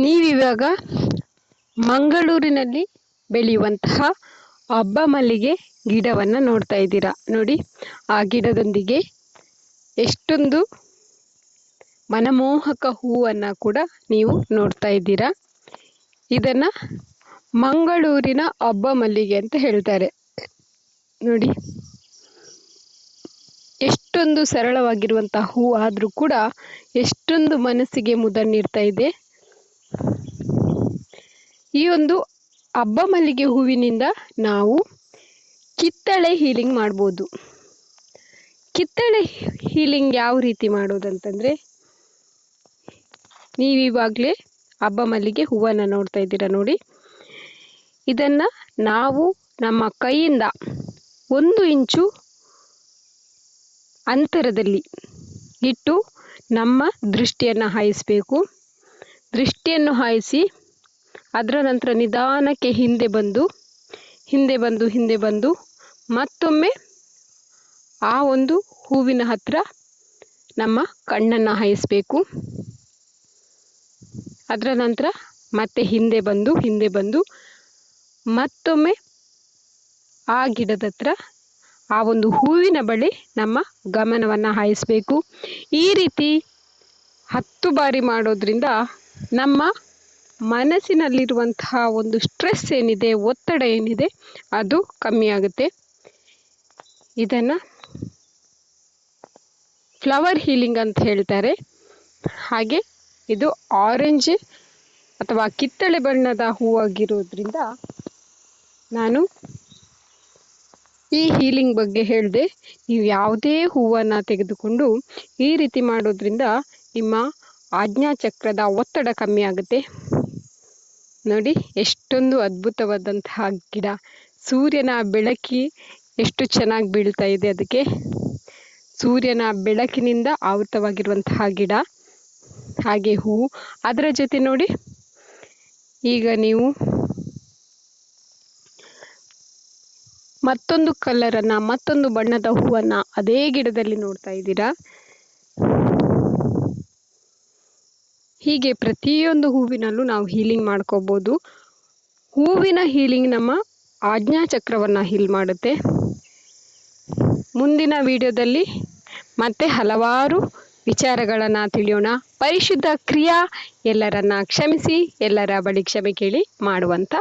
ನೀವಿವಾಗ ಮಂಗಳೂರಿನಲ್ಲಿ ಬೆಳೆಯುವಂತಹ ಹಬ್ಬ ಮಲ್ಲಿಗೆ ಗಿಡವನ್ನು ನೋಡ್ತಾ ಇದ್ದೀರಾ. ನೋಡಿ, ಆ ಗಿಡದೊಂದಿಗೆ ಎಷ್ಟೊಂದು ಮನಮೋಹಕ ಹೂವನ್ನು ಕೂಡ ನೀವು ನೋಡ್ತಾ ಇದ್ದೀರಾ. ಇದನ್ನು ಮಂಗಳೂರಿನ ಹಬ್ಬ ಮಲ್ಲಿಗೆ ಅಂತ ಹೇಳ್ತಾರೆ. ನೋಡಿ, ಎಷ್ಟೊಂದು ಸರಳವಾಗಿರುವಂಥ ಹೂ ಆದರೂ ಕೂಡ ಎಷ್ಟೊಂದು ಮನಸ್ಸಿಗೆ ಮುದ ನೀಡ್ತಾ ಇದೆ. ಈ ಒಂದು ಹಬ್ಬ ಮಲ್ಲಿಗೆ ಹೂವಿನಿಂದ ನಾವು ಕಿತ್ತಳೆ ಹೀಲಿಂಗ್ ಮಾಡ್ಬೋದು. ಕಿತ್ತಳೆ ಹೀಲಿಂಗ್ ಯಾವ ರೀತಿ ಮಾಡೋದಂತಂದರೆ ನೀವಿವಾಗಲೇ ಹಬ್ಬ ಮಲ್ಲಿಗೆ ಹೂವನ್ನು ನೋಡ್ತಾ ಇದ್ದೀರಾ ನೋಡಿ. ಇದನ್ನು ನಾವು ನಮ್ಮ ಕೈಯಿಂದ ಒಂದು ಇಂಚು ಅಂತರದಲ್ಲಿ ಇಟ್ಟು ನಮ್ಮ ದೃಷ್ಟಿಯನ್ನು ಹಾಯಿಸಬೇಕು. ದೃಷ್ಟಿಯನ್ನು ಹಾಯಿಸಿ ಅದರ ನಂತರ ನಿಧಾನಕ್ಕೆ ಹಿಂದೆ ಬಂದು ಹಿಂದೆ ಬಂದು ಹಿಂದೆ ಬಂದು ಮತ್ತೊಮ್ಮೆ ಆ ಒಂದು ಹೂವಿನ ಹತ್ತಿರ ನಮ್ಮ ಕಣ್ಣನ್ನು ಹಾಯಿಸಬೇಕು. ಅದರ ನಂತರ ಮತ್ತೆ ಹಿಂದೆ ಬಂದು ಹಿಂದೆ ಬಂದು ಮತ್ತೊಮ್ಮೆ ಆ ಗಿಡದ ಹತ್ರ ಆ ಒಂದು ಹೂವಿನ ಬಳಿ ನಮ್ಮ ಗಮನವನ್ನು ಹಾಯಿಸಬೇಕು. ಈ ರೀತಿ ಹತ್ತು ಬಾರಿ ಮಾಡೋದ್ರಿಂದ ನಮ್ಮ ಮನಸ್ಸಿನಲ್ಲಿರುವಂತಹ ಒಂದು ಸ್ಟ್ರೆಸ್ ಏನಿದೆ, ಒತ್ತಡ ಏನಿದೆ, ಅದು ಕಮ್ಮಿ ಆಗುತ್ತೆ. ಇದನ್ನು ಫ್ಲವರ್ ಹೀಲಿಂಗ್ ಅಂತ ಹೇಳ್ತಾರೆ. ಹಾಗೆ ಇದು ಆರೆಂಜ್ ಅಥವಾ ಕಿತ್ತಳೆ ಬಣ್ಣದ ಹೂವಾಗಿರೋದ್ರಿಂದ ನಾನು ಈ ಹೀಲಿಂಗ್ ಬಗ್ಗೆ ಹೇಳಿದೆ. ನೀವು ಯಾವುದೇ ಹೂವನ್ನು ತೆಗೆದುಕೊಂಡು ಈ ರೀತಿ ಮಾಡೋದ್ರಿಂದ ನಿಮ್ಮ ಆಜ್ಞಾಚಕ್ರದ ಒತ್ತಡ ಕಮ್ಮಿ ಆಗುತ್ತೆ. ನೋಡಿ, ಎಷ್ಟೊಂದು ಅದ್ಭುತವಾದಂತಹ ಗಿಡ. ಸೂರ್ಯನ ಬೆಳಕಿ ಎಷ್ಟು ಚೆನ್ನಾಗಿ ಬೀಳ್ತಾ ಇದೆ ಅದಕ್ಕೆ. ಸೂರ್ಯನ ಬೆಳಕಿನಿಂದ ಆವೃತವಾಗಿರುವಂತಹ ಗಿಡ, ಹಾಗೆ ಹೂವು ಅದರ ಜೊತೆ ನೋಡಿ, ಈಗ ನೀವು ಮತ್ತೊಂದು ಕಲರನ್ನು ಮತ್ತೊಂದು ಬಣ್ಣದ ಹೂವನ್ನು ಅದೇ ಗಿಡದಲ್ಲಿ ನೋಡ್ತಾ ಇದ್ದೀರಾ. ಹೀಗೆ ಪ್ರತಿಯೊಂದು ಹೂವಿನಲ್ಲೂ ನಾವು ಹೀಲಿಂಗ್ ಮಾಡ್ಕೋಬೋದು. ಹೂವಿನ ಹೀಲಿಂಗ್ ನಮ್ಮ ಆಜ್ಞಾ ಆಜ್ಞಾಚಕ್ರವನ್ನು ಹೀಲ್ ಮಾಡುತ್ತೆ. ಮುಂದಿನ ವಿಡಿಯೋದಲ್ಲಿ ಮತ್ತೆ ಹಲವಾರು ವಿಚಾರಗಳನ್ನು ತಿಳಿಯೋಣ. ಪರಿಶುದ್ಧ ಕ್ರಿಯಾ ಎಲ್ಲರನ್ನ ಕ್ಷಮಿಸಿ, ಎಲ್ಲರ ಬಳಿ ಕ್ಷಮೆ ಕೇಳಿ ಮಾಡುವಂಥ